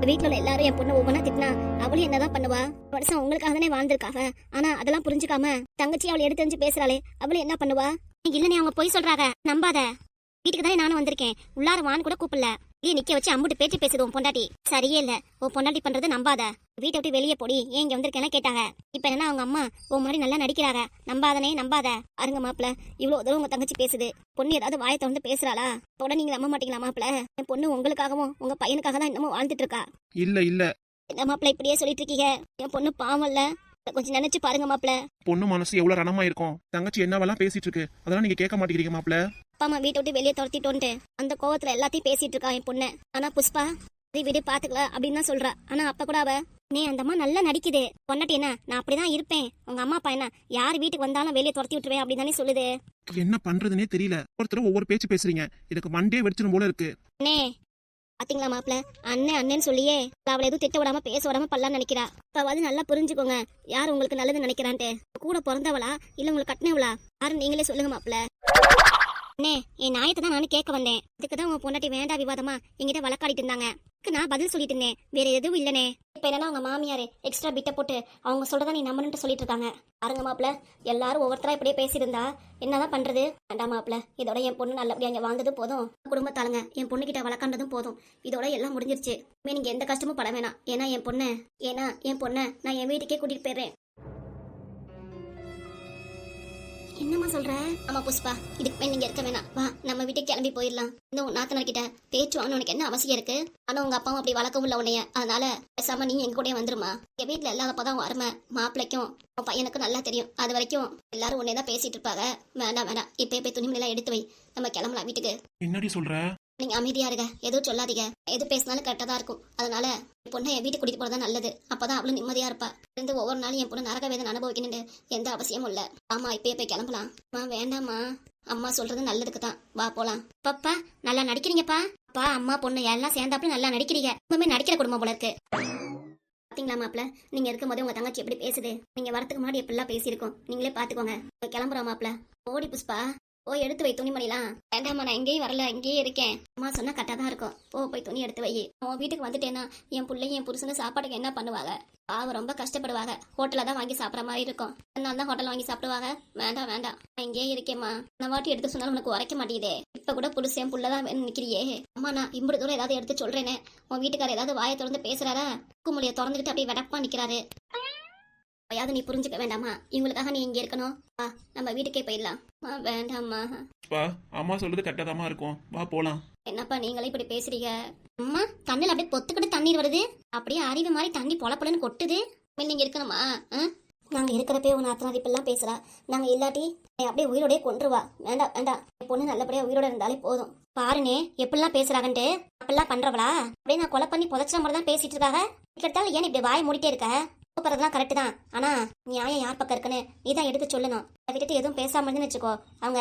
வீட்டுல உள்ள எல்லாரும் என் பொண்ணு ஒவ்வொன்றா திட்டினா அவளும் என்னதான் பண்ணுவா? வருஷம் உங்களுக்காக தானே வாழ்ந்திருக்காங்க ஆனா அதெல்லாம் புரிஞ்சுக்காம தங்கச்சி அவளை எடுத்து தெரிஞ்சு பேசுறாளே அவளும் என்ன பண்ணுவா? இல்லனே அவங்க பொய் சொல்றாங்க. நம்பாத. வீட்டுக்கு தானே நானும் வந்திருக்கேன். உள்ளார வான்னு கூட கூப்பிடல. நீ நிக்க வச்சு அம்புட்டு பேச்சு பேசுது உன் பொண்டாட்டி. சரியே இல்ல. உன் பொண்டாட்டி பண்றது நம்பாத. வீட்டை விட்டு வெளியே போடி. ஏன் இங்க வந்திருக்கேன் கேட்டாங்க. இப்ப என்னன்னா அவங்க அம்மா உன் மாதிரி நல்லா நடிக்கிறாங்க. நம்பாதனே நம்பாத. அருங்க மாப்பிள இவ்வளவு தூரம் உங்க தங்கச்சி பேசுது. பொண்ணு ஏதாவது வாயை திறந்து பேசுறாளா? உடனே நீங்க நம்ப மாட்டீங்களா மாப்பிள என் பொண்ணு உங்களுக்காகவும் உங்க பையனுக்காக தான் இன்னமும் வாழ்ந்துட்டு இருக்கா? இல்ல இல்ல. என்ன மாப்பிள இப்படியே சொல்லிட்டு இருக்கீங்க? என் பொண்ணு பாவம்ல கொஞ்சம் நினைச்சு பாருங்க மாப்பிள. பொண்ணு மனசு எவ்வளவு ரணமா இருக்கும்? தங்கச்சி என்னவெல்லாம் பேசிட்டு இருக்கு? அதெல்லாம் நீங்க கேட்க மாட்டேங்கிறீங்க மாப்ள அப்பா அம்மா வீட்டை விட்டு வெளியே துரத்திட்டோன்ட்டு அந்த கோவத்துல எல்லாத்தையும் பேசிட்டு இருக்கா என் பொண்ணு. ஆனா புஷ்பா சரி விடு பாத்துக்கல அப்படின்னு தான் சொல்றா. ஆனா அப்ப கூட அவ நீ அந்த அம்மா நல்லா நடிக்குது. பொண்டாட்டி என்ன? நான் அப்படிதான் இருப்பேன். உங்க அம்மா அப்பா என்ன? யார் வீட்டுக்கு வந்தாலும் வெளியே துரத்தி விட்டுருவேன் அப்படின்னு தானே சொல்லுது. என்ன பண்றதுனே தெரியல. ஒருத்தர் ஒவ்வொரு பேச்சு பேசுறீங்க. இதுக்கு மண்டே வெடிச்சிடும் போல இருக்கு. அண்ணே பாத்தீங்களா மாப்பிள? அண்ணன் அண்ணன் சொல்லியே அவளை எதுவும் திட்ட விடாம பேச விடாம பல்லாம் நினைக்கிறா. அப்பாவது நல்லா புரிஞ்சுக்கோங்க. யார் உங்களுக்கு நல்லது நினைக்கிறான்ட்டு? கூட பிறந்தவளா? இல்ல உங்களுக்கு கட்டினவளா? யாரும் நீங்களே சொல்லுங்க மாப்பிள. அண்ணே என் நியாயத்தை தான் நானும் கேட்க வந்தேன். இதுக்கு தான் உங்க பொண்டாட்டி வேண்டா விவாதமா என்கிட்ட வழக்காடிட்டு இருந்தாங்க. நான் பதில் சொல்லிட்டு இருந்தேன். வேற எதுவும் இல்லனே இப்ப என்னன்னா உங்க மாமியாரு எக்ஸ்ட்ரா பிட்ட போட்டு அவங்க சொல்றதா நீ நம்பணும்னு சொல்லிட்டு இருக்காங்க. பாருங்க மாப்பிள எல்லாரும் ஒவ்வொருத்தரா இப்படியே பேசியிருந்தா என்னதான் பண்றது? வேண்டாம் மாப்பிள இதோட என் பொண்ணு நல்லபடியா இங்க வாழ்ந்தது போதும். குடும்பத்தாளுங்க என் பொண்ணு கிட்ட வளர்க்கன்றதும் போதும். இதோட எல்லாம் முடிஞ்சிருச்சு. நீங்க எந்த கஷ்டமும் பட வேணாம். ஏன்னா என் பொண்ணு ஏன்னா என் பொண்ணை நான் என் வீட்டுக்கே கூட்டிட்டு போயிடுறேன். என்னம்மா சொல்ற? ஆமா புஷ்பா. இதுக்கு மேல நீங்க இருக்க வேணாம். வா நம்ம வீட்டுக்கு கிளம்பி போயிடலாம். இன்னும் நாத்தனார் கிட்ட பேச்சு வாங்கணும் உனக்கு என்ன அவசியம் இருக்கு? ஆனா உங்க அப்பாவும் அப்படி வளர்க்கவும் இல்ல உன்னைய. அதனால பேசாம நீ எங்க கூட வந்துருமா? எங்க வீட்டுல இல்லாதப்பதான் உன் அருமை மாப்பிளைக்கும் உன் பையனுக்கும் நல்லா தெரியும். அது வரைக்கும் எல்லாரும் உன்னே தான் பேசிட்டு இருப்பாங்க. வேணாம் வேணாம். இப்பயே போய் எல்லாம் எடுத்து வை. நம்ம கிளம்பலாம் வீட்டுக்கு. என்னடி சொல்ற? நீங்க அமைதியா இருங்க. எதுவும் சொல்லாதீங்க. எது பேசினாலும் கரெக்டா தான் இருக்கும். அதனால என் பொண்ணை என் வீட்டுக்கு கூட்டிட்டு போறதா நல்லது. அப்பதான் அவளும் நிம்மதியா இருப்பா. இருந்து ஒவ்வொரு நாளும் என் பொண்ணு நரக வேதனை அனுபவிக்கணும்னு எந்த அவசியமும் இல்ல. ஆமா இப்பயே போய் கிளம்பலாம். அம்மா வேண்டாம்மா. அம்மா சொல்றது நல்லதுக்கு தான். வா போலாம். பாப்பா நல்லா நடிக்கிறீங்கப்பா. அப்பா அம்மா பொண்ணு எல்லாம் சேர்ந்தாப்புல நல்லா நடிக்கிறீங்க. எப்பவுமே நடிக்கிற குடும்பம் போல இருக்கு. பாத்தீங்களா மாப்பிள நீங்க இருக்கும் போது உங்க தங்கச்சி எப்படி பேசுது? நீங்க வரதுக்கு முன்னாடி எப்படிலாம் பேசியிருக்கோம்? நீங்களே பாத்துக்கோங்க. கிளம்புறோம் மாப்ள ஓடி புஷ்பா. ஓ எடுத்து வை துணிமணிலாம். வேண்டாம்மா நான் எங்கேயும் வரல இங்கேயே இருக்கேன். அம்மா சொன்னா கரெக்டா தான் இருக்கும். போ போய் துணி எடுத்து வை. உன் வீட்டுக்கு வந்துட்டேன்னா என் பிள்ளை என் புருஷனும் சாப்பாட்டுக்கு என்ன பண்ணுவாங்க? பாவம் ரொம்ப கஷ்டப்படுவாங்க. ஹோட்டலில் தான் வாங்கி சாப்பிட்ற மாதிரி இருக்கும். அதனால தான் ஹோட்டல் வாங்கி சாப்பிடுவாங்க. வேண்டாம் வேண்டாம். நான் இங்கேயே இருக்கேம்மா. நான் வாட்டி எடுத்து சொன்னாலும் உனக்கு உரைக்க மாட்டேங்குதே. இப்ப கூட புருஷன் புள்ளதான் வேணும் நிக்கிறியே. அம்மா நான் இம்புடு தூரம் ஏதாவது எடுத்து சொல்றேனே. உன் வீட்டுக்காரர் ஏதாவது வாயை திறந்து பேசுறாரா? கும்முடிய திறந்துக்கிட்டு அப்படியே வெடப்பா நிக்கிறாரு. அப்பயாவது நீ புரிஞ்சுக்க வேண்டாமா? இவங்களுக்காக நீ இங்க இருக்கணும். வா நம்ம வீட்டுக்கே போயிடலாம். அம்மா, வேண்டாம்மா. பா அம்மா சொல்றது கரெக்டா இருக்கும். வா போலாம். என்னப்பா நீங்களே இப்படி பேசுறீங்க? அம்மா கண்ணில் அப்படியே பொத்துக்கிட்டு தண்ணீர் வருது. அப்படியே அறிவு மாதிரி தண்ணி பொல பொலன்னு கொட்டுது. இனிமேல் நீங்க இருக்கணுமா? ஆ? நாங்க இருக்கிறப்பே உன் அத்தனாதி இப்பெல்லாம் பேசுறா. நாங்க இல்லாட்டி என்னை அப்படியே உயிரோடய கொன்றுவா வேண்டாம் வேண்டாம். என் பொண்ணு நல்லபடியா உயிரோட இருந்தாலே போதும். பாருனே எப்படிலாம் பேசுறாங்கன்ட்டு? அப்படிலாம் பண்றவளா? அப்படியே நான் கொலை பண்ணி புதைச்ச மாதிரி தான் பேசிட்டு இருக்காங்க கிட்டத்தாலும் ஏன் இப்படி வாய் மூடிட்டே இருக்க? கூப்பிட்றதுலாம் கரெக்டு தான். ஆனா நியாயம் யார் பக்கம் இருக்குன்னு நீ தான் எடுத்து சொல்லணும். அதை விட்டுட்டு எதுவும் பேசாம இருந்துன்னு வச்சுக்கோ. அவங்க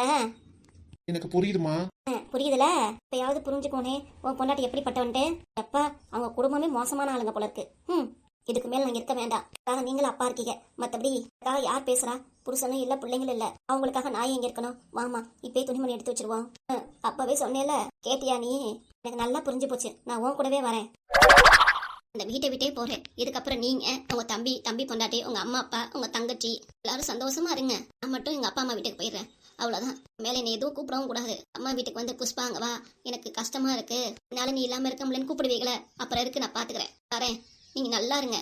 எனக்கு புரியுதுமா புரியுதுல? இப்பயாவது புரிஞ்சுக்கோனே உன் பொண்டாட்டி எப்படிப்பட்டவன்ட்டு? அப்பா அவங்க குடும்பமே மோசமான ஆளுங்க போல இருக்கு. ம் இதுக்கு மேல நாங்க இருக்க வேண்டாம். அதுக்காக நீங்களும் அப்பா இருக்கீங்க. மத்தபடி அதுக்காக யார் பேசுறா? புருஷனும் இல்ல பிள்ளைங்களும் இல்ல. அவங்களுக்காக நான் எங்க இருக்கணும்? மாமா இப்பயே துணிமணி எடுத்து வச்சிருவோம். ம், அப்பவே சொன்னேல கேட்டியா நீ? எனக்கு நல்லா புரிஞ்சு போச்சு. நான் உன் கூடவே வரேன். இந்த வீட்டை விட்டே போறேன். இதுக்கப்புறம் நீங்க உங்க தம்பி தம்பி பொண்டாட்டி உங்க அம்மா அப்பா உங்க தங்கச்சி எல்லாரும் சந்தோஷமா இருங்க. நான் மட்டும் எங்க அப்பா அம்மா வீட்டுக்கு போயிடுறேன். அவ்வளவுதான். மேலே நீ எதுவும் கூப்பிடவும் கூடாது. அம்மா வீட்டுக்கு வந்து புஷ்பாங்க வா. எனக்கு கஷ்டமா இருக்கு. என்னால நீ இல்லாம இருக்க முடியலன்னு கூப்பிடுவீங்களே. அப்புறம் இருக்கு நான் பாத்துக்கிறேன். வரேன். நீங்க நல்லா இருங்க.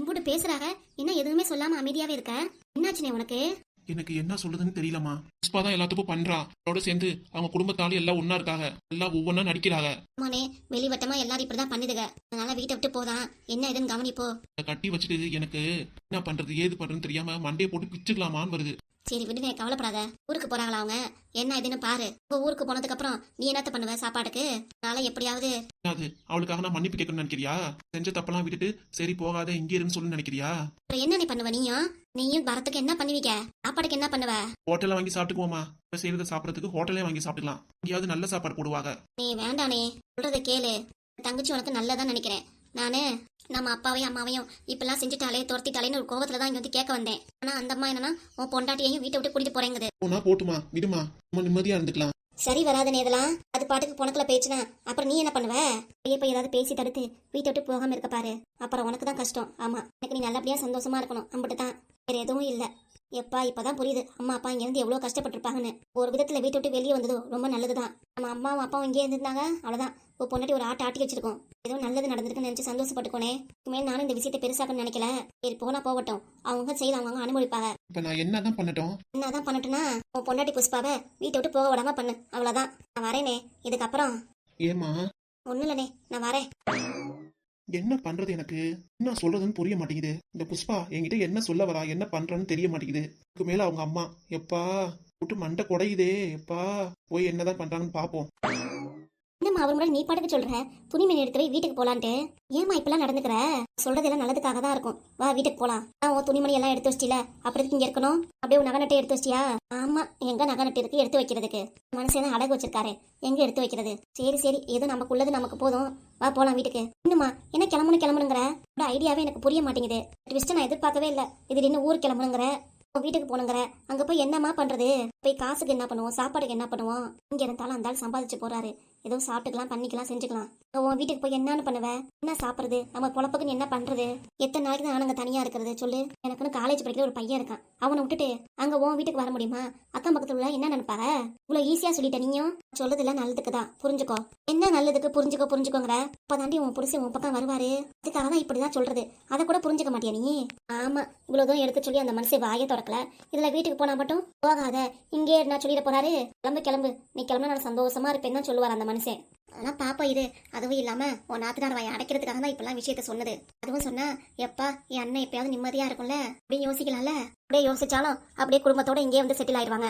உங்கூட பேசுறாங்க என்ன எதுவுமே சொல்லாம அமைதியாவே இருக்க. என்னாச்சுனே உனக்கு? எனக்கு என்ன சொல்றதுன்னு தெரியலமா புஷ்பா தான் எல்லாத்துக்கும் பண்றா. அவரோட சேர்ந்து அவங்க குடும்பத்தாலும் எல்லாம் ஒன்னா இருக்காங்க. எல்லாம் ஒவ்வொன்னா நடிக்கிறாங்க. அம்மானே வெளிவட்டமா எல்லாரும் இப்படிதான் பண்ணுதுங்க. அதனால வீட்டை விட்டு போதான் என்ன ஏதுன்னு கவனிப்போ. கட்டி வச்சுட்டு எனக்கு என்ன பண்றது ஏது பண்றதுன்னு தெரியாம மண்டையை போட்டு பிச்சுக்கலாமான்னு வருது. சரி விடுங்க கவலைப்படாத. ஊருக்கு போறாங்களா அவங்க? என்ன ஏதுன்னு பாரு. உங்க ஊருக்கு போனதுக்கு அப்புறம் நீ என்னத்த பண்ணுவ சாப்பாடுக்கு அதனால எப்படியாவது அவளுக்காக நான் மன்னிப்பு கேட்கணும்னு நினைக்கிறியா? செஞ்ச தப்பெல்லாம் விட்டுட்டு சரி போகாத இங்கே இருன்னு சொல்லி நினைக்கிறியா? அப்புறம் என்ன நீ பண்ணுவ நீயும்? நீயும் வரத்துக்கு என்ன பண்ணுவீங்க? சாப்பாடுக்கு என்ன பண்ணுவ? ஹோட்டல்ல வாங்கி சாப்பிட்டுக்குவோமா? இப்ப செய்யறத சாப்பிடறதுக்கு ஹோட்டலே வாங்கி சாப்பிட்டுக்கலாம். எங்கேயாவது நல்ல சாப்பாடு போடுவாங்க. நீ வேண்டானே சொல்றத கேளு. தங்கச்சி உனக்கு நல்லதா நினைக்கிறேன். நானு நம்ம அப்பாவையும் அம்மாவையும் இப்பெல்லாம் செஞ்சுட்டாலே துரத்திட்டாலேன்னு ஒரு கோவத்துல தான் இங்க வந்து கேட்க வந்தேன். ஆனா அந்த அம்மா என்னன்னா உன் பொண்டாட்டியையும் வீட்டை விட்டு கூட்டிட்டு போறேங்குது. போனா போட்டுமா விடுமா நம்ம நிம்மதியா இருந்துக்கலாம். சரி வராதுனே இதெல்லாம். அது பாட்டுக்கு புனக்குல பேச்சுனா அப்புறம் நீ என்ன பண்ணுவ? பெரிய போய் ஏதாவது பேசி தடுத்து வீட்டை விட்டு போகாம இருக்க பாரு. அப்புறம் உனக்கு தான் கஷ்டம். ஆமா எனக்கு நீ நல்லபடியா சந்தோஷமா இருக்கணும். அம்பிட்டு தான் வேற எதுவும் இல்ல. எப்பா இப்பதான் புரியுது. அம்மா அப்பா இங்க இருந்து எவ்வளவு கஷ்டப்பட்டிருப்பாங்கன்னு. ஒரு விதத்துல வீட்டை விட்டு வெளியே வந்ததோ ரொம்ப நல்லதுதான். நம்ம அம்மாவும் அப்பாவும் இங்கே இருந்திருந்தாங்க அவ்வளவுதான். ஒரு பொண்டாட்டி ஒரு ஆட்டை ஆட்டி வச்சிருக்கோம். ஏதோ நல்லது நடந்திருக்குன்னு நினைச்சு சந்தோஷப்பட்டுக்கோனே. இனிமேல் நானும் இந்த விஷயத்தை பெருசாக்கணும்னு நினைக்கல. சரி போனா போகட்டும். அவங்க செய்து அவங்க அனுபவிப்பாங்க. இப்ப நான் என்னதான் பண்ணட்டும்? என்னதான் பண்ணட்டுனா உன் பொண்டாட்டி புஷ்பாவை வீட்டை விட்டு போக விடாம பண்ணு. அவ்வளவுதான். நான் வரேனே. இதுக்கப்புறம் ஏமா ஒண்ணும் இல்லனே. நான் வரேன். என்ன பண்றது எனக்கு? என்ன சொல்றதுன்னு புரிய மாட்டேங்குது. இந்த புஷ்பா என்கிட்ட என்ன சொல்ல வரா என்ன பண்றான்னு தெரிய மாட்டேங்குது. இதுக்கு மேல அவங்க அம்மா எப்பா விட்டு மண்டை குடையுதே எப்பா போய் என்னதான் பண்றாங்கன்னு பாப்போம். என்னம்மா அவர் முன்னாடி நீ பாட்டுக்கு சொல்ற? துணிமணி எடுத்து போய் வீட்டுக்கு போலான்ட்டு. ஏமா இப்பெல்லாம் நடந்துக்கிற? சொல்றதெல்லாம் நல்லதுக்காக தான் இருக்கும். வா வீட்டுக்கு போலாம். நான் உன் துணிமணி எல்லாம் எடுத்து வச்சிட்டில. அப்படி இங்க இருக்கணும்? அப்படியே உன் நகை நட்டை எடுத்து வச்சிட்டியா? ஆமா எங்க நகை நட்டு இருக்கு எடுத்து வைக்கிறதுக்கு. மனுஷன் தான் அடகு வச்சிருக்காரு. எங்க எடுத்து வைக்கிறது? சரி சரி ஏதோ நமக்குள்ளது நமக்கு போதும். வா போலாம் வீட்டுக்கு. இன்னுமா என்ன கிளம்பணும் கிளம்பணுங்கிற? ஐடியாவே எனக்கு புரிய மாட்டேங்குது. ட்விஸ்ட் நான் எதிர்பார்க்கவே இல்லை. இது இன்னும் ஊர் கிளம்பணுங்கிற? உன் வீட்டுக்கு போனுங்கிற அங்க போய் என்னம்மா பண்றது? போய் காசுக்கு என்ன பண்ணுவோம்? சாப்பாடுக்கு என்ன பண்ணுவோம்? இங்க இருந்தாலும் அந்த ஆள் சம்பாதிச்சு போறாரு. ஏதோ சாப்பிட்டுக்கலாம் பண்ணிக்கலாம் செஞ்சுக்கலாம். உன் வீட்டுக்கு போய் என்னன்னு பண்ணுவ? என்ன சாப்பிடுறது? நம்ம பொழப்புக்கு என்ன பண்றது? எத்தனை நாளைக்கு தான் நானுங்க தனியா இருக்கிறது? சொல்லு. எனக்குன்னு காலேஜ் படிக்கிற ஒரு பையன் இருக்கான். அவனை விட்டுட்டு அங்க உன் வீட்டுக்கு வர முடியுமா? அக்கம் பக்கத்துல உள்ள என்ன நினைப்பாங்க இவ்வளவு ஈஸியா சொல்லிட்ட நீயும்? சொல்றதுல நல்லதுக்கு தான். புரிஞ்சுக்கோ. என்ன நல்லதுக்கு? புரிஞ்சுக்கோ புரிஞ்சுக்கோங்கிற. அப்பதாண்டி உன் புருஷன் உன் பக்கம் வருவாரு. அதுக்காக தான் இப்படிதான் சொல்றது. அதை கூட புரிஞ்சுக்க மாட்டியா நீ? ஆமா. இவ்வளவுதான் எடுத்து சொல்லி அந்த மனசை வாயை திறக்கல. இதுல வீட்டுக்கு போனா மட்டும் போகாத. இங்கே நான் சொல்லிட போறாரு. கிளம்பு கிளம்பு. நீ கிளம்புனா நான் சந்தோஷமா இருப்பேன்னு தான் சொல்லுவார் அந்த மனுஷன். அதெல்லாம் பாப்பா இது அதுவும் இல்லாம உன் நாத்தனார் வாயை அடைக்கிறதுக்காக தான் இப்பெல்லாம் விஷயத்த சொன்னது. அதுவும் சொன்னா எப்பா என் அண்ணன் எப்பயாவது நிம்மதியா இருக்கும்ல? அப்படின்னு யோசிக்கலாம்ல? அப்படியே யோசிச்சாலும் அப்படியே குடும்பத்தோட இங்கே வந்து செட்டில் ஆயிடுவாங்க.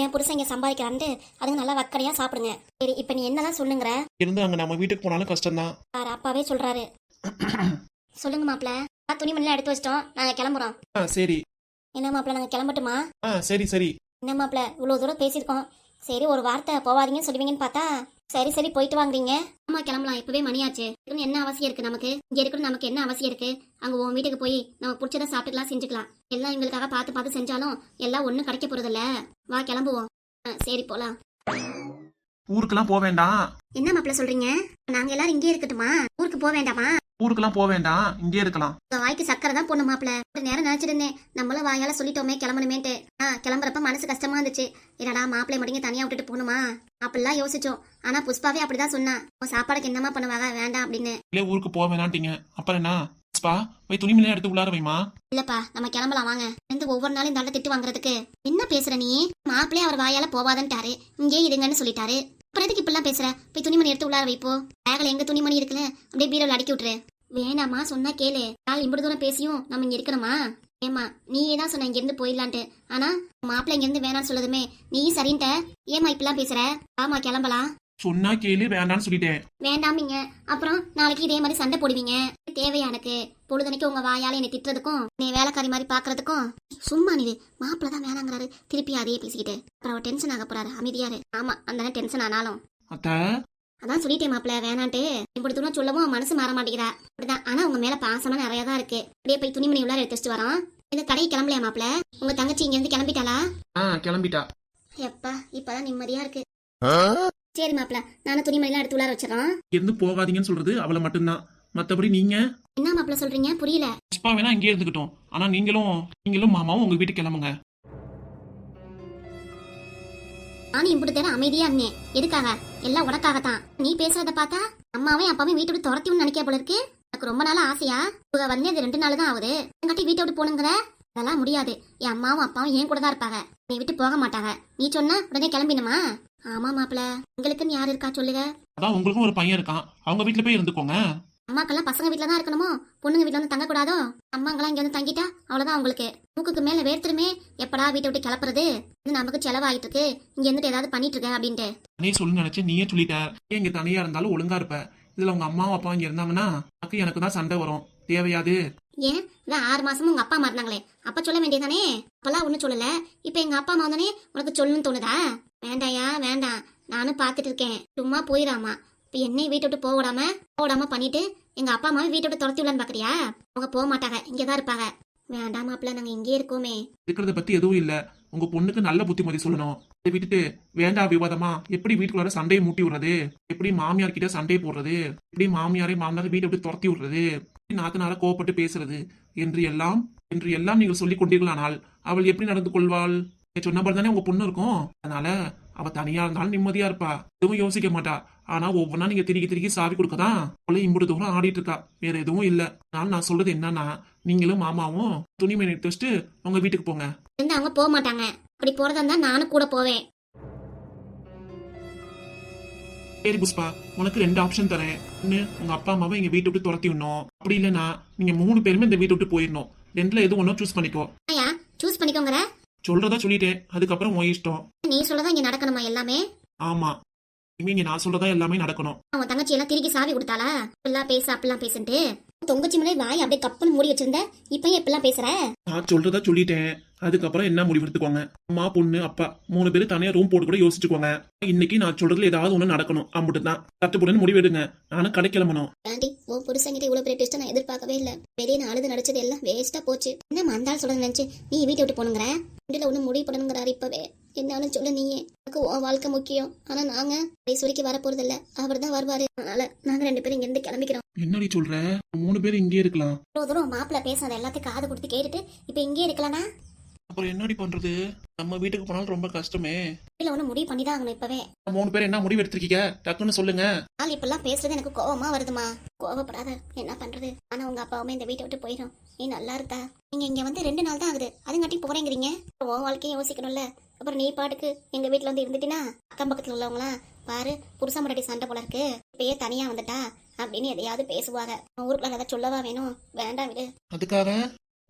என் புருஷன் இங்க சம்பாதிக்கிறான்ட்டு அதுங்க நல்லா வக்கடையா சாப்பிடுங்க. சரி இப்ப நீ என்னதான் சொல்லுங்கிற? இருந்து அங்க நம்ம வீட்டுக்கு போனாலும் கஷ்டம்தான். பாரு அப்பாவே சொல்றாரு. சொல்லுங்க மாப்பிள்ள துணிமணிலாம் எடுத்து வச்சிட்டோம். நாங்க கிளம்புறோம். ஆ சரி. என்ன மாப்பிள்ள நாங்க கிளம்பட்டுமா? சரி சரி. என்ன மாப்பிள்ள இவ்வளோ தூரம் பேசியிருக்கோம். சரி ஒரு வார்த்தை போவாதீங்கன்னு சொல்லுவீங்கன்னு பார்த்தா சரி சரி போயிட்டு வாங்குறீங்க. ஆமா கிளம்பலாம். இப்பவே மணியாச்சு. இதுன்னு என்ன அவசியம் இருக்கு நமக்கு? இங்க இருக்கணும் நமக்கு என்ன அவசியம் இருக்கு? அங்க உன் வீட்டுக்கு போய் நம்ம பிடிச்சதை சாப்பிட்டுக்கலாம் செஞ்சுக்கலாம். எல்லாம் எங்களுக்காக பார்த்து பார்த்து செஞ்சாலும் எல்லாம் ஒன்றும் கிடைக்க போறது இல்ல வா கிளம்புவோம். ஆ, சரி போலாம். ஊருக்கெல்லாம் போக வேண்டாம். என்ன மாப்பிள்ள சொல்றீங்க? நாங்க எல்லாரும் இங்கே இருக்கட்டுமா? ஊருக்கு போக வேண்டாமா? ஊருக்கெல்லாம் போக வேண்டாம். இங்கே இருக்கலாம். உங்க வாய்க்கு சக்கரை தான் பொண்ணு மாப்பிள்ள ஒரு நேரம் நினைச்சிருந்தேன். நம்மளும் வாயால சொல்லிட்டோமே கிளம்பணுமேன்ட்டு. ஆ கிளம்புறப்ப மனசு கஷ்டமா இருந்துச்சு. என்னடா மாப்பிள்ளை மட்டும் தனியா விட்டுட்டு போகணுமா? அப்படிலாம் யோசிச்சோம். ஆனா புஷ்பாவே அப்படிதான் சொன்னா. உன் சாப்பாடுக்கு என்னமா பண்ணுவாங்க? வேண்டாம் அப்படின்னு. ஊருக்கு போக வேணான்ட்டீங்க அப்புறம் என்ன? புஷ்பா போய் துணிமணி எடுத்து உள்ளார வைமா. இல்லப்பா நம்ம கிளம்பலாம் வாங்க. இருந்து ஒவ்வொரு நாளும் இந்த ஆளை திட்டு வாங்குறதுக்கு. என்ன பேசுற நீ? மாப்பிள்ளையே அவர் வாயால போவாதன்ட்டாரு. இங்கே இருங்கன்னு சொல்லிட்டாரு. அப்புறம் எதுக்கு இப்படிலாம் பேசுற? போய் துணிமணி எடுத்து உள்ளார வைப்போ. பேகல எங்க துணிமணி இருக்குல்ல அப்படியே பீரோல அடக்கி விட்டுரு. வேணாமா சொன்னா கேளு. நாள் இம்புடு தூரம் பேசியும் நம்ம இங்க இருக்கணுமா? ஏமா நீயே தான் சொன்ன இங்க இருந்து போயிடலான்ட்டு. ஆனா மாப்பிள்ளை இங்க இருந்து வேணாம்னு சொல்லதுமே நீயும் சரின்ட்ட. ஏமா இப்படிலாம் பேசுற? ஆமா கிளம்பலாம். சொன்னா கேளு வேண்டாம்னு சொல்லிட்டேன். வேண்டாமீங்க அப்புறம் நாளைக்கு இதே மாதிரி சண்டை போடுவீங்க. தேவையா எனக்கு? பொழுதனைக்கு உங்க வாயால என்னை திட்டுறதுக்கும் நீ வேலைக்காரி மாதிரி பாக்குறதுக்கும். சும்மா நீ மாப்பிள்ள தான் வேணாங்கிறாரு. திருப்பி அதையே பேசிக்கிட்டு. அப்புறம் டென்ஷன் ஆக போறாரு. அமைதியாரு ஆமா அந்த டென்ஷன் ஆனாலும். அத்தை. அதான் சொல்லிட்டேன் மாப்பிள்ள வேணான்ட்டு. இப்படி தூரம் சொல்லவும் மனசு மாற மாட்டேங்கிறா. அப்படிதான். ஆனா உங்க மேல பாசமா நிறைய தான் இருக்கு. அப்படியே போய் துணிமணி உள்ளார எடுத்து வச்சுட்டு வரோம் இந்த கடைக்கு கிளம்பலையா மாப்பிள்ள? உங்க தங்கச்சி இங்க இருந்து கிளம்பிட்டாளா? ஆ கிளம்பிட்டா. எப்பா இப்பதான் நிம்மதியா இருக்கு. சரி மாப்பிள்ள நானும் துணிமணி எல்லாம் எடுத்து உள்ளார வச்சிடறோம் இருந்து போகாதீங்கன்னு சொல்றது அவளை மட்டும்தான். மத்தபடி நீங்க? என்ன மாப்பிள்ள சொல்றீங்க? புரியல. புஷ்பா வேணா இங்கே இருந்துக்கிட்டோம். ஆனா நீங்களும் நீங்களும் மாமாவும் உங்க வீட்டுக்கு கிளம்புங்க. நானும் இப்படி தேர அமைதியா இருந்தேன் எதுக்காக? எல்லாம் உனக்காகத்தான். நீ பேசுறத பார்த்தா அம்மாவையும் அப்பாவையும் வீட்டை விட்டு துரத்தி நினைக்க போல இருக்கு? எனக்கு ரொம்ப நாள் ஆசையா? இவங்க வந்து அது ரெண்டு நாள் தான் ஆகுது. எங்காட்டி வீட்டை விட்டு போனுங்கிற அதெல்லாம் முடியாது. என் அம்மாவும் அப்பாவும் என் கூட தான் இருப்பாங்க. நீ விட்டு போக மாட்டாங்க நீ சொன்னா உடனே கிளம்பினுமா ஆமா மாப்பிள. உங்களுக்குன்னு யார் இருக்கா சொல்லுங்க? அதான் உங்களுக்கும் ஒரு பையன் இருக்கான். அவங்க வீட்டுல போய் இருந்துக்கோங்க. அம்மாக்கெல்லாம் பசங்க வீட்ல தான் இருக்கணுமோ? பொண்ணுங்க வீட்ல வந்து தங்க கூடாதோ அம்மாங்கெல்லாம் இங்க வந்து தங்கிட்டா அவ்வளவுதான் உங்களுக்கு மூக்குக்கு மேல வேர்த்துருமே. எப்படா வீட்டை விட்டு கிளப்புறது? இது நமக்கு செலவாயிட்டு இருக்கு இங்க இருந்துட்டு ஏதாவது பண்ணிட்டு இருக்க அப்படின்ட்டு. நீ சொல்லு நினைச்சு நீயே சொல்லிட்ட. இங்க தனியா இருந்தாலும் ஒழுங்கா இருப்ப? இதுல உங்க அம்மாவும் அப்பா இங்க இருந்தாங்கன்னா எனக்கு எனக்கு தான் சண்டை வரும். தேவையாது. ஏன்? இதான் ஆறு மாசமும் உங்க அப்பா மாறினாங்களே அப்ப சொல்ல வேண்டியதானே அப்பெல்லாம் ஒன்றும் சொல்லல. இப்ப எங்க அப்பா அம்மா வந்தானே உனக்கு சொல்லணும்னு தோணுதா? வேண்டாயா? வேண்டாம். நானும் பாத்துட்டு இருக்கேன். சும்மா போயிடாமா இப்ப என்னை வீட்டை விட்டு போக போடாம போக பண்ணிட்டு எங்க அப்பா அம்மாவை வீட்டை விட்டு துரத்தி விடலான்னு பாக்குறியா? அவங்க போக மாட்டாங்க. இங்கதான் இருப்பாங்க. வேண்டாம் மாப்பிள்ள நாங்க இங்கே இருக்கோமே. இருக்கிறத பத்தி எதுவும் இல்ல. உங்க பொண்ணுக்கு நல்ல புத்திமதி சொல்லணும். இதை விட்டுட்டு வேண்டாம் விவாதமா. எப்படி வீட்டுக்குள்ளார சண்டையை மூட்டி விடுறது? எப்படி மாமியார் கிட்ட சண்டையை போடுறது? எப்படி மாமியாரே மாமனாரை வீட்டை விட்டு துரத்தி விடுறது? நாத்தனார கோவப்பட்டு பேசுறது? என்று எல்லாம் என்று எல்லாம் நீங்கள் சொல்லிக் கொண்டீர்களானால் அவள் எப்படி நடந்து கொள்வாள்? நீங்க சொன்ன தானே உங்க பொண்ணு இருக்கும். அதனால அவ தனியா இருந்தாலும் நிம்மதியா இருப்பா. எதுவும் யோசிக்க மாட்டா. ஆனா ஒவ்வொன்னா நீங்க திருக்கி திருக்கி சாவி கொடுக்கதான் அவளை இம்புடு தூரம் ஆடிட்டு இருக்கா. வேற எதுவும் இல்ல. அதனால நான் சொல்றது என்னன்னா நீங்களும் மாமாவும் துணிமணி எடுத்து வச்சுட்டு உங்க வீட்டுக்கு போங்க. அவங்க போக மாட்டாங்க. அப்படி போறதா இருந்தா நானும் கூட போவேன். சரி புஷ்பா உனக்கு ரெண்டு ஆப்ஷன் தரேன். ஒண்ணு உங்க அப்பா அம்மாவை எங்க வீட்டை விட்டு துரத்தி விடணும். அப்படி இல்லைன்னா நீங்க மூணு பேருமே இந்த வீட்டை விட்டு போயிடணும். ரெண்டுல எது ஒன்னும் சூஸ் பண்ணிக்கோ. சூஸ் பண்ணிக்கோங்கற சொல்றதா சொல்லிட்டேன். அதுக்கப்புறம் உன் இஷ்டம். நீ சொல்லதான் இங்க நடக்கணுமா எல்லாமே? ஆமா. இவங்க நான் சொல்றதா எல்லாமே நடக்கணும். அவன் தங்கச்சி எல்லாம் திருக்கி சாவி கொடுத்தாளா? இப்பெல்லாம் பேச அப்பெல்லாம் பேசுன்ட்டு. தொங்கச்சி முன்னாடி வாய் அப்படியே கப்புன்னு மூடி வச்சிருந்த. இப்ப ஏன் இப்பெல்லாம் பேசுற? நான் சொல்றதா சொல்லிட்டேன். அதுக்கப்புறம் என்ன முடிவு எடுத்துக்கோங்க அம்மா பொண்ணு அப்பா மூணு பேரும் தனியா ரூம் போட்டு கூட யோசிச்சுக்கோங்க. இன்னைக்கு நான் சொல்றதுல ஏதாவது ஒண்ணு நடக்கணும். அம்பிட்டு தான். தட்டுப்புடுன்னு முடிவு எடுங்க நானும் கடை கிளம்பணும். ஆண்டி உன் புருஷங்கிட்ட இவ்வளவு பெரிய டெஸ்ட் நான் எதிர்பார்க்கவே இல்ல. வெளியே நான் அழுது நடிச்சது எல்லாம் வேஸ்டா போச்சு. என்ன மந்தாள் சொல்ல நினைச்சு நீ வீட்டை விட்டு போனுங்கிற வீட்டுல ஒண்ணு முடிவு பண்ணணுங்கிறாரு இப்பவே. என்னன்னு சொல்ல நீயே எனக்கு உன் வாழ்க்கை முக்கியம். ஆனா நாங்க சுருக்கி வர போறது இல்ல அவர் தான் வருவாரு. அதனால நாங்க ரெண்டு பேரும் இங்க இருந்து கிளம்பிக்கிறோம். என்னடி சொல்ற? மூணு பேர் இங்கே இருக்கலாம். இவ்வளவு தூரம் மாப்பிள்ள பேசுனது எல்லாத்தையும் காது கொடுத்து கேட்டுட்டு இப்ப இங்கே இருக்கலாம்னா அப்புறம் என்னடி பண்றது? நம்ம வீட்டுக்கு போனாலும் ரொம்ப கஷ்டமே. இல்ல ஒண்ணு முடிவு பண்ணி தான் ஆகணும் இப்பவே. மூணு பேர் என்ன முடிவு எடுத்திருக்கீங்க? டக்குன்னு சொல்லுங்க. ஆள் இப்பெல்லாம் பேசுறது எனக்கு கோவமா வருதுமா? கோவப்படாத. என்ன பண்றது? ஆனா உங்க அப்பாவுமே இந்த வீட்டை விட்டு போயிடும் நீ நல்லா இருக்கா நீங்க இங்க வந்து ரெண்டு நாள் தான் ஆகுது. அதுங்காட்டி போறேங்கிறீங்க. உன் வாழ்க்கையும் யோசிக்கணும்ல. அப்புறம் நீ பாட்டுக்கு எங்க வீட்டுல வந்து இருந்துட்டினா அக்கம் பக்கத்துல உள்ளவங்களாம் பாரு புருஷ முன்னாடி சண்டை போல இருக்கு. இப்பயே தனியா வந்துட்டா அப்படின்னு எதையாவது பேசுவாங்க. ஊருக்குள்ள அதை சொல்லவா வேணும்? வேண்டாம் விடு. அதுக்காக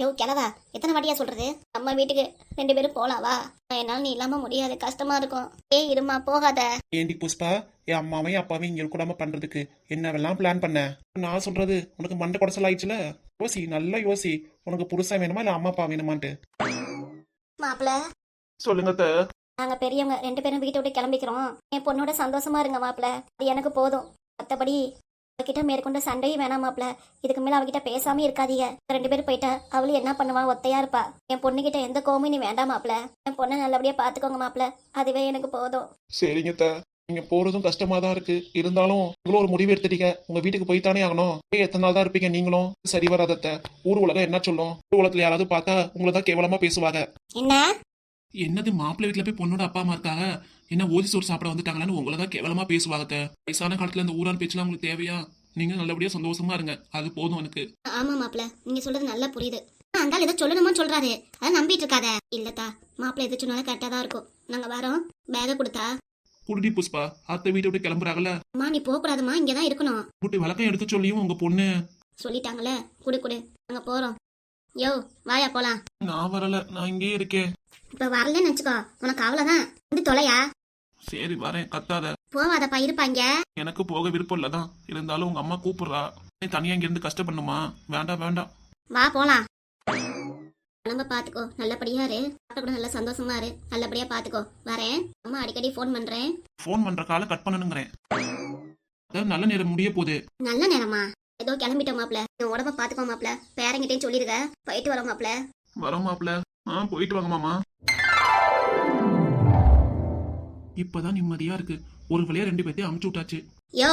யோ கிளவா எத்தனை வாட்டியா சொல்றது? நம்ம வீட்டுக்கு ரெண்டு பேரும் போலாவா? என்னால நீ இல்லாம முடியாது கஷ்டமா இருக்கும். ஏய் இருமா போகாத. ஏண்டி புஷ்பா என் அம்மாவையும் அப்பாவையும் இங்க கூடாம பண்றதுக்கு என்னவெல்லாம் பிளான் பண்ண? நான் சொல்றது உனக்கு மண்டை குடசல் ஆயிடுச்சுல? யோசி நல்லா யோசி. உனக்கு புருஷன் வேணுமா இல்ல அம்மா அப்பா வேணுமான்ட்டு? மாப்பிள்ள சொல்லுங்க அத்தை. நாங்க பெரியவங்க ரெண்டு பேரும் வீட்டை விட்டு கிளம்பிக்கிறோம். என் பொண்ணோட சந்தோஷமா இருங்க மாப்பிள. அது எனக்கு போதும். மத்தபடி அவகிட்ட மேற்கொண்ட சண்டையும் வேணாம் மாப்பிள. இதுக்கு மேல அவகிட்ட பேசாம இருக்காதீங்க. ரெண்டு பேரும் போயிட்டா அவளும் என்ன பண்ணுவா? ஒத்தையா இருப்பா. என் பொண்ணுகிட்ட எந்த கோவமும் நீ வேண்டாம் மாப்பிள. என் பொண்ணை நல்லபடியா பாத்துக்கோங்க மாப்பிள. அதுவே எனக்கு போதும். சரிங்க. நீங்க போறதும் கஷ்டமா தான் இருக்கு. இருந்தாலும் இவ்வளவு ஒரு முடிவு எடுத்துட்டீங்க. உங்க வீட்டுக்கு போய்த்தானே ஆகணும். ஏய், எத்தனை நாள் தான் இருப்பீங்க நீங்களும்? சரி வராதத்த ஊர் உலகம் என்ன சொல்லும்? ஊர் உலகத்துல யாராவது பார்த்தா உங்களை தான் கேவலமா பேசுவாங்க. என்ன? என்னது மாப்பிள்ளை வீட்டுல போய் பொண்ணோட அப்பா அம்மா இருக்காங்க? என்ன ஓதி சோறு சாப்பிட வந்துட்டாங்களான்னு உங்களை தான் கேவலமா பேசுவாங்க. வயசான காலத்துல இந்த ஊரான் பேச்சுலாம் உங்களுக்கு தேவையா? நீங்க நல்லபடியா சந்தோஷமா இருங்க. அது போதும் எனக்கு. ஆமா மாப்பிள நீங்க சொல்றது நல்லா புரியுது. அந்த ஏதோ சொல்லணுமா சொல்றாரு. அதை நம்பிட்டு இருக்காத. இல்லத்தா மாப்பிள எது சொன்னாலும் கரெக்டா தான் இருக்கும். நாங்க வரோம். பேக கொடுத்தா? குருடி புஷ்பா அத்தை வீட்டை விட்டு கிளம்புறாங்கல்ல? அம்மா நீ போக கூடாதுமா இங்கதான் இருக்கணும். குட்டி வழக்கம் எடுத்து சொல்லியும் உங்க பொண்ணு. சொல்லிட்டாங்களே குடு குடு. நாங்க போறோம். யோ வாயா போலாம். நான் வரல. நான் இங்கேயே இருக்கேன். இப்ப வரலன்னு வச்சுக்கோ. உனக்கு அவ்வளவுதான். வந்து தொலையா? சரி வரேன். கத்தாத. போவாதப்பா இருப்பாங்க. எனக்கு போக விருப்பம் இல்லதான் இருந்தாலும் உங்க அம்மா கூப்பிடுறா. நீ தனியா இங்க இருந்து கஷ்டப்படணுமா? வேண்டாம் வேண்டாம். வா போலாம். நம்ம பாத்துக்கோ. நல்லபடியா இரு. அப்பா கூட நல்ல சந்தோஷமா இரு. நல்லபடியா பாத்துக்கோ. வரேன். அம்மா அடிக்கடி ஃபோன் பண்றேன். ஃபோன் பண்ற காலை கட் பண்ணணுங்கிறேன். அதான் நல்ல நேரம் முடிய போகுது. நல்ல நேரமா? ஏதோ கிளம்பிட்டோம் மாப்ள என் உடம்ப பாத்துக்கோ மாப்ள பேரங்கிட்டேயும் சொல்லிருக்க. போயிட்டு வரோம் மாப்ள வரோம் மாப்ள ஆ போயிட்டு வாங்க மாமா. இப்பதான் நிம்மதியா இருக்கு. ஒரு வழியா ரெண்டு பேர்த்தையும் அமுச்சு விட்டாச்சு. யோ